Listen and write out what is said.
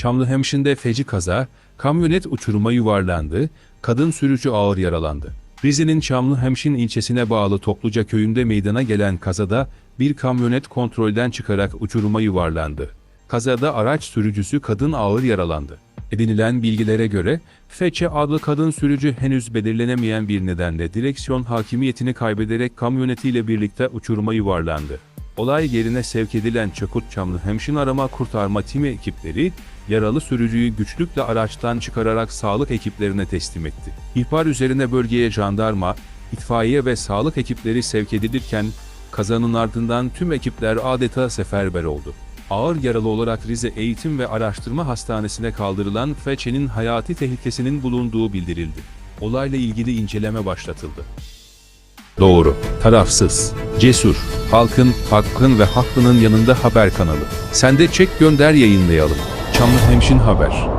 Çamlıhemşin'de feci kaza, kamyonet uçuruma yuvarlandı, kadın sürücü ağır yaralandı. Rize'nin Çamlıhemşin ilçesine bağlı Topluca köyünde meydana gelen kazada bir kamyonet kontrolden çıkarak uçuruma yuvarlandı. Kazada araç sürücüsü kadın ağır yaralandı. Edinilen bilgilere göre Feçe adlı kadın sürücü henüz belirlenemeyen bir nedenle direksiyon hakimiyetini kaybederek kamyonetiyle birlikte uçuruma yuvarlandı. Olay yerine sevk edilen Çakırçamlı Hemşin Arama Kurtarma Timi ekipleri, yaralı sürücüyü güçlükle araçtan çıkararak sağlık ekiplerine teslim etti. İhbar üzerine bölgeye jandarma, itfaiye ve sağlık ekipleri sevk edilirken, kazanın ardından tüm ekipler adeta seferber oldu. Ağır yaralı olarak Rize Eğitim ve Araştırma Hastanesi'ne kaldırılan Feçe'nin hayati tehlikesinin bulunduğu bildirildi. Olayla ilgili inceleme başlatıldı. Doğru, tarafsız, cesur, halkın, hakkın ve haklının yanında haber kanalı. Sen de çek gönder yayınlayalım. Çamlı Hemşin Haber.